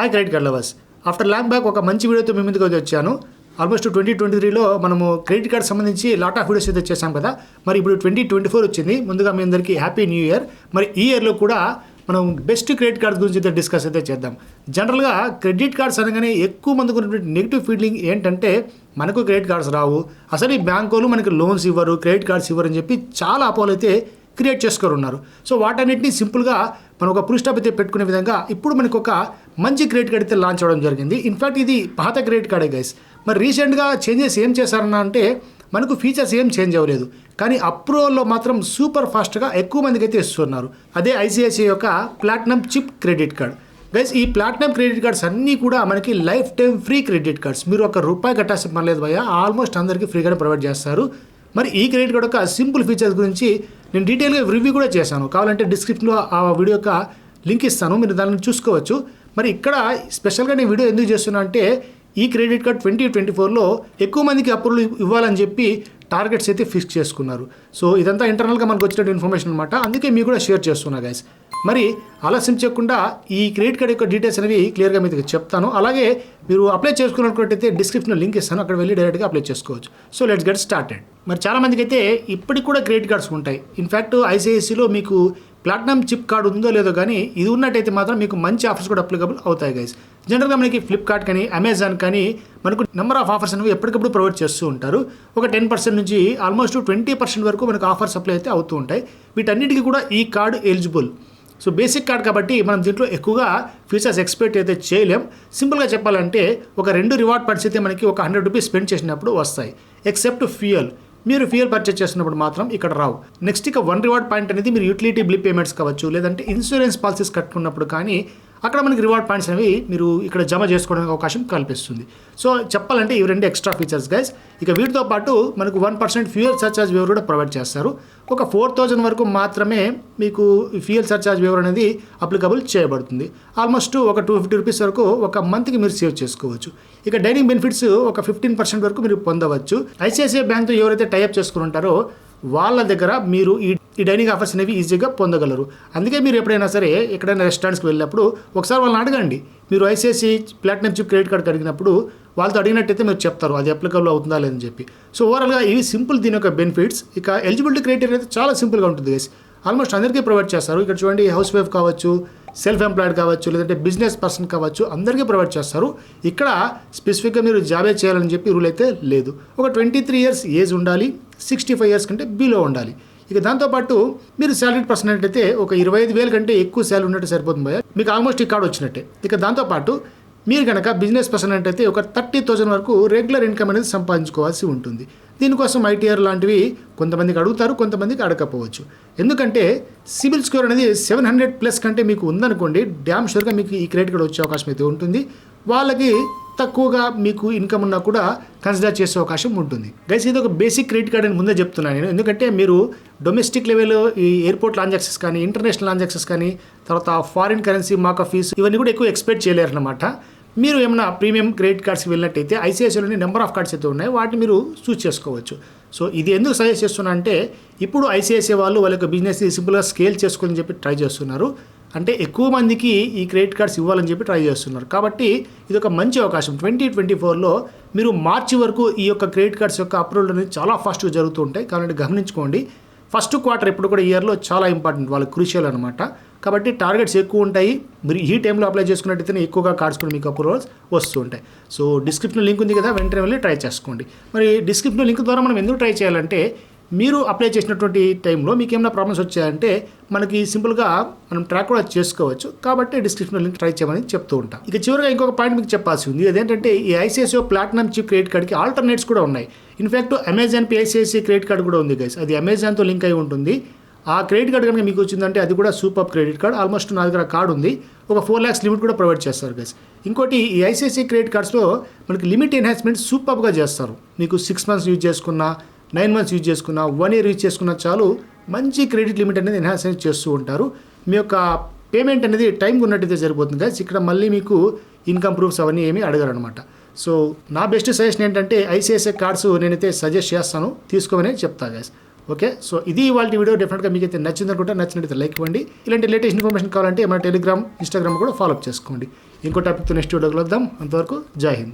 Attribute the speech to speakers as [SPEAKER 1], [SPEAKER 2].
[SPEAKER 1] Hi credit card lovers after long back ఒక మంచి వీడియోతో మీ ముందుకు వచ్చాను. ఆల్మోస్ట్ ట్వంటీ ట్వంటీ త్రీలో మనము క్రెడిట్ కార్డ్ సంబంధించి లాట్ ఆఫ్ వీడియోస్ అయితే చేశాం కదా. మరి ఇప్పుడు ట్వంటీ ట్వంటీ ఫోర్ వచ్చింది. ముందుగా మీ అందరికీ హ్యాపీ న్యూ ఇయర్ మరి ఈ ఇయర్లో కూడా మనం బెస్ట్ క్రెడిట్ కార్డ్స్ గురించి అయితే డిస్కస్ అయితే చేద్దాం. జనరల్గా క్రెడిట్ కార్డ్స్ అనగానే ఎక్కువ మందికి ఉన్నటువంటి నెగిటివ్ ఫీలింగ్ ఏంటంటే మనకు క్రెడిట్ కార్డ్స్ రావు. అసలు ఈ బ్యాంక్ వాళ్ళు మనకి లోన్స్ ఇవ్వరు క్రెడిట్ కార్డ్స్ ఇవ్వరు అని చెప్పి చాలా అపోలు అయితే క్రియేట్ చేసుకొని ఉన్నారు సో వాటన్నిటిని సింపుల్గా మనం ఒక పుల్ అయితే పెట్టుకునే విధంగా ఇప్పుడు మనకు ఒక మంచి క్రెడిట్ కార్డ్ అయితే లాంచ్ అవ్వడం జరిగింది. ఇన్ఫాక్ట్ ఇది పాత క్రెడిట్ కార్డే గైస్ మరి రీసెంట్గా చేంజెస్ ఏం చేశారన్న అంటే మనకు ఫీచర్స్ ఏం చేంజ్ అవ్వలేదు. కానీ అప్రూవల్లో మాత్రం సూపర్ ఫాస్ట్గా ఎక్కువ మందికి అయితే ఇస్తున్నారు. అదే ఐసిఐసిఐ యొక్క platinum chip credit card guys ఈ ప్లాటినం క్రెడిట్ కార్డ్స్ అన్నీ కూడా మనకి life time free credit cards మీరు ఒక రూపాయి కట్టాల్సిన పని లేదు భయ్య. ఆల్మోస్ట్ అందరికీ ఫ్రీగానే ప్రొవైడ్ చేస్తారు. మరి ఈ క్రెడిట్ కార్డ్ యొక్క సింపుల్ ఫీచర్స్ గురించి నేను డీటెయిల్గా రివ్యూ కూడా చేశాను. కావాలంటే డిస్క్రిప్షన్లో ఆ వీడియో యొక్క లింక్ ఇస్తాను. మీరు దానిని చూసుకోవచ్చు. మరి ఇక్కడ స్పెషల్గా నేను వీడియో ఎందుకు చేస్తున్నా అంటే ఈ క్రెడిట్ కార్డ్ ట్వంటీ ట్వంటీ ఫోర్లో ఎక్కువ మందికి అప్రూవల్ ఇవ్వాలని చెప్పి టార్గెట్స్ అయితే ఫిక్స్ చేసుకున్నారు. సో ఇదంతా ఇంటర్నల్గా మనకు వచ్చినట్టు ఇన్ఫర్మేషన్ అనమాట అందుకే మీకు కూడా షేర్ చేస్తున్నా గైస్ మరి ఆలస్యం చేయకుండా ఈ క్రెడిట్ కార్డ్ యొక్క డీటెయిల్స్ అనేవి క్లియర్గా మీకు చెప్తాను. అలాగే మీరు అప్లై చేసుకున్నట్లయితే డిస్క్రిప్షన్లో లింక్ ఇస్తాను. అక్కడ వెళ్ళి డైరెక్ట్గా అప్లై చేసుకోవచ్చు. So let's get started. మరి చాలామందికి అయితే ఇప్పటికి కూడా క్రెడిట్ కార్డ్స్ ఉంటాయి. ఇన్ఫ్యాక్ట్ ఐసిఐసిలో మీకు ప్లాటినం చిప్ కార్డు ఉందో లేదో కానీ ఇది ఉన్నట్టయితే మాత్రం మీకు మంచి ఆఫర్స్ కూడా అప్లికబుల్ అవుతాయి గైస్. జనరల్గా మనకి ఫ్లిప్కార్ట్ కానీ అమెజాన్ కానీ మనకు నెంబర్ ఆఫ్ ఆఫర్స్ అనేవి ఎప్పటికప్పుడు ప్రొవైడ్ చేస్తూ ఉంటారు. ఒక టెన్ పర్సెంట్ నుంచి ఆల్మోస్ట్ ట్వంటీ పర్సెంట్ వరకు మనకు ఆఫర్స్ అప్లై అయితే అవుతూ ఉంటాయి. వీటన్నిటికీ కూడా ఈ card eligible. So basic card కాబట్టి మనం దీంట్లో ఎక్కువగా ఫీచర్స్ ఎక్స్పెక్ట్ అయితే చేయలేం. సింపుల్గా చెప్పాలంటే ఒక రెండు రివార్డ్ పాయింట్స్ అయితే మనకి ఒక హండ్రెడ్ రూపీస్ స్పెండ్ చేసినప్పుడు వస్తాయి. ఎక్సెప్ట్ ఫ్యూయల్ మీరు ఫ్యూయల్ పర్చేస్ చేసినప్పుడు మాత్రం ఇక్కడ రావు. నెక్స్ట్ ఇక వన్ రివార్డ్ పాయింట్ అనేది మీరు యూటిలిటీ బిల్ పేమెంట్స్ కావచ్చు లేదంటే ఇన్సూరెన్స్ పాలసీస్ కట్టుకున్నప్పుడు కానీ అక్కడ మనకి రివార్డ్ పాయింట్స్ అనేవి మీరు ఇక్కడ జమ చేసుకోవడానికి అవకాశం కల్పిస్తుంది. సో చెప్పాలంటే ఇవి రెండు ఎక్స్ట్రా ఫీచర్స్ గైస్ ఇక వీటితో పాటు మనకు one percent fuel surcharge waiver కూడా ప్రొవైడ్ చేస్తారు. ఒక ఫోర్ థౌజండ్ వరకు మాత్రమే మీకు ఫ్యూయల్ సర్చార్జ్ వ్యూవర్ అనేది అప్లికబుల్ చేయబడుతుంది. ఆల్మోస్ట్ ఒక టూ ఫిఫ్టీ రూపీస్ వరకు ఒక మంత్కి మీరు సేవ్ చేసుకోవచ్చు. ఇక డైనింగ్ బెనిఫిట్స్ ఒక ఫిఫ్టీన్ పర్సెంట్ వరకు మీరు పొందవచ్చు. ఐసిఐసిఐ బ్యాంక్తో ఎవరైతే టైప్ చేసుకుని ఉంటారో వాళ్ళ దగ్గర మీరు ఈ ఈ డైనింగ్ ఆఫర్స్ అనేవి ఈజీగా పొందగలరు. అందుకే మీరు ఎప్పుడైనా సరే ఎక్కడైనా రెస్టారెంట్స్కి వెళ్ళినప్పుడు ఒకసారి వాళ్ళని అడగండి. మీరు ICIC platinum chip credit card అడిగినప్పుడు వాళ్ళతో అడిగినట్టయితే మీరు చెప్తారు. అది అప్లికబుల్ అవుతుందా లేదని చెప్పి. సో ఓవరాల్గా ఇవి సింపుల్ దీని యొక్క బెనిఫిట్స్. ఇక ఎలిజిబిలిటీ క్రైటీరియా అయితే చాలా సింపుల్గా ఉంటుంది గైస్ ఆల్మోస్ట్ అందరికీ ప్రొవైడ్ చేస్తారు. ఇక్కడ చూడండి హౌస్ వైఫ్ కావచ్చు సెల్ఫ్ ఎంప్లాయిడ్ కావచ్చు లేదంటే బిజినెస్ పర్సన్ కావచ్చు అందరికీ ప్రొవైడ్ చేస్తారు. ఇక్కడ స్పెసిఫిక్గా మీరు జాబే చేయాలని చెప్పి రూల్ అయితే లేదు. ఒక ట్వంటీ త్రీ ఇయర్స్ ఏజ్ ఉండాలి. సిక్స్టీ ఫైవ్ ఇయర్స్ కంటే బిలో ఉండాలి. ఇక దాంతోపాటు మీరు శాలరీ పర్సన్ అయితే ఒక ఇరవై ఐదు వేల కంటే ఎక్కువ శాలరీ ఉన్నట్టు సరిపోతుంది భయ మీకు ఆల్మోస్ట్ ఈ కార్డు వచ్చినట్టే. ఇక దాంతోపాటు మీరు కనుక బిజినెస్ పర్సన్ అయితే ఒక థర్టీ థౌజండ్ వరకు రెగ్యులర్ ఇన్కమ్ అనేది సంపాదించుకోవాల్సి ఉంటుంది. దీనికోసం ఐటీఆర్ లాంటివి కొంతమందికి అడుగుతారు కొంతమందికి అడగకపోవచ్చు. ఎందుకంటే సిబిల్ స్కోర్ అనేది సెవెన్ హండ్రెడ్ ప్లస్ కంటే మీకు ఉందనుకోండి డ్యామ్ షూర్గా మీకు ఈ క్రెడిట్ కార్డ్ వచ్చే అవకాశం అయితే ఉంటుంది. వాళ్ళకి తక్కువగా మీకు ఇన్కమ్ ఉన్నా కూడా కన్సిడర్ చేసే అవకాశం ఉంటుంది. గైస్ ఇది ఒక బేసిక్ క్రెడిట్ కార్డ్ అని ముందే చెప్తున్నాను నేను. ఎందుకంటే మీరు డొమెస్టిక్ లెవెల్ ఈ ఎయిర్పోర్ట్ ట్రాన్సాక్షన్స్ కానీ ఇంటర్నేషనల్ ట్రాన్సాక్షన్స్ కానీ తర్వాత ఫారిన్ కరెన్సీ మాక్ ఫీస్ ఇవన్నీ కూడా ఎక్కువ ఎక్స్పెక్ట్ చేయలేరు అనమాట మీరు ఏమైనా ప్రీమియం క్రెడిట్ కార్డ్స్కి వెళ్ళినట్టయితే ఐసిఐసిఐలోని నెంబర్ ఆఫ్ కార్డ్స్ అయితే ఉన్నాయి వాటిని మీరు చూస్ చేసుకోవచ్చు. సో ఇది ఎందుకు సజెస్ట్ చేస్తున్నా అంటే ఇప్పుడు ఐసిఐసిఐ వాళ్ళు వాళ్ళ యొక్క బిజినెస్ సింపుల్గా స్కేల్ చేసుకోని చెప్పి ట్రై చేస్తున్నారు. అంటే ఎక్కువ మందికి ఈ క్రెడిట్ కార్డ్స్ ఇవ్వాలని చెప్పి ట్రై చేస్తున్నారు. కాబట్టి ఇది ఒక మంచి అవకాశం. ట్వంటీ ట్వంటీ ఫోర్లో మీరు మార్చి వరకు ఈ యొక్క క్రెడిట్ కార్డ్స్ యొక్క అప్రూవల్ అనేది చాలా ఫాస్ట్గా జరుగుతూ ఉంటాయి. కాబట్టి గమనించుకోండి. ఫస్ట్ క్వార్టర్ ఇప్పుడు కూడా ఇయర్లో చాలా ఇంపార్టెంట్. వాళ్ళకి క్రూషియల్ అనమాట కాబట్టి టార్గెట్స్ ఎక్కువ ఉంటాయి. మీరు ఈ టైంలో అప్లై చేసుకున్నట్టయితే ఎక్కువగా కార్డ్స్ కూడా మీకు అప్రూవల్స్ వస్తూ ఉంటాయి. సో డిస్క్రిప్షన్ లింక్ ఉంది కదా వెంటనే వెళ్ళి ట్రై చేసుకోండి. మరి డిస్క్రిప్షన్ లింక్ ద్వారా మనం ఎందుకు ట్రై చేయాలంటే మీరు అప్లై చేసినటువంటి టైంలో మీకు ఏమైనా ప్రాబ్లమ్స్ వచ్చాయంటే మనకి సింపుల్గా మనం ట్రాక్ కూడా చేసుకోవచ్చు. కాబట్టి డిస్క్రిప్షన్ లింక్ ట్రై చేయమని చెప్తూ ఉంటాం. ఇక చివరిగా ఇంకొక పాయింట్ మీకు చెప్పాల్సి ఉంది. అదేంటంటే ఈ ఐసిఐసిఓ ప్లాటినం చిప్ క్రెడిట్ కార్డ్కి ఆల్టర్నేట్స్ కూడా ఉన్నాయి. In fact Amazon pay ICICI credit card కూడా ఉంది గైస్ అది అమెజాన్తో లింక్ అయి ఉంటుంది. ఆ క్రెడిట్ కార్డ్ కనుక మీకు వచ్చిందంటే అది కూడా సూపర్ క్రెడిట్ కార్డ్ ఆల్మోస్ట్ నా దగ్గర కార్డు ఉంది. ఒక ఫోర్ ల్యాక్స్ లిమిట్ కూడా ప్రొవైడ్ చేస్తారు గైస్ ఇంకోటి ఈ ఐసిఐసిఐ క్రెడిట్ కార్డ్స్లో మనకి లిమిట్ ఎన్హాన్స్మెంట్ సూపర్గా చేస్తారు. మీకు సిక్స్ మంత్స్ యూజ్ చేసుకున్నా నైన్ మంత్స్ యూజ్ చేసుకున్నా వన్ ఇయర్ యూజ్ చేసుకున్నా చాలు మంచి క్రెడిట్ లిమిట్ అనేది ఎన్హాన్స్ అనేది చేస్తూ ఉంటారు. మీ యొక్క పేమెంట్ అనేది టైంకి ఉన్నట్టయితే సరిపోతుంది గైస్ ఇక్కడ మళ్ళీ మీకు ఇన్కమ్ ప్రూఫ్స్ అవన్నీ ఏమీ అడగరు అనమాట సో నా బెస్ట్ సజెషన్ ఏంటంటే ఐసిఐసిఐ కార్డ్స్ నేనైతే సజెస్ట్ చేస్తాను. తీసుకోమని చెప్తా గైస్ ఓకే? సో ఇది వాళ్ళ వీడియో డెఫినెట్గా మీకు అయితే నచ్చింది అనుకుంటే నచ్చినట్టయితే లైక్ ఇవ్వండి. ఇలాంటి లేటెస్ట్ ఇన్ఫర్మేషన్ కావాలంటే మన టెలిగ్రామ్ ఇన్స్టాగ్రామ్ కూడా ఫాలో అప్ చేసుకోండి. ఇంకో టాపిక్తో నెక్స్ట్ వీడియో కలుద్దాం. అంతవరకు జై హింద్.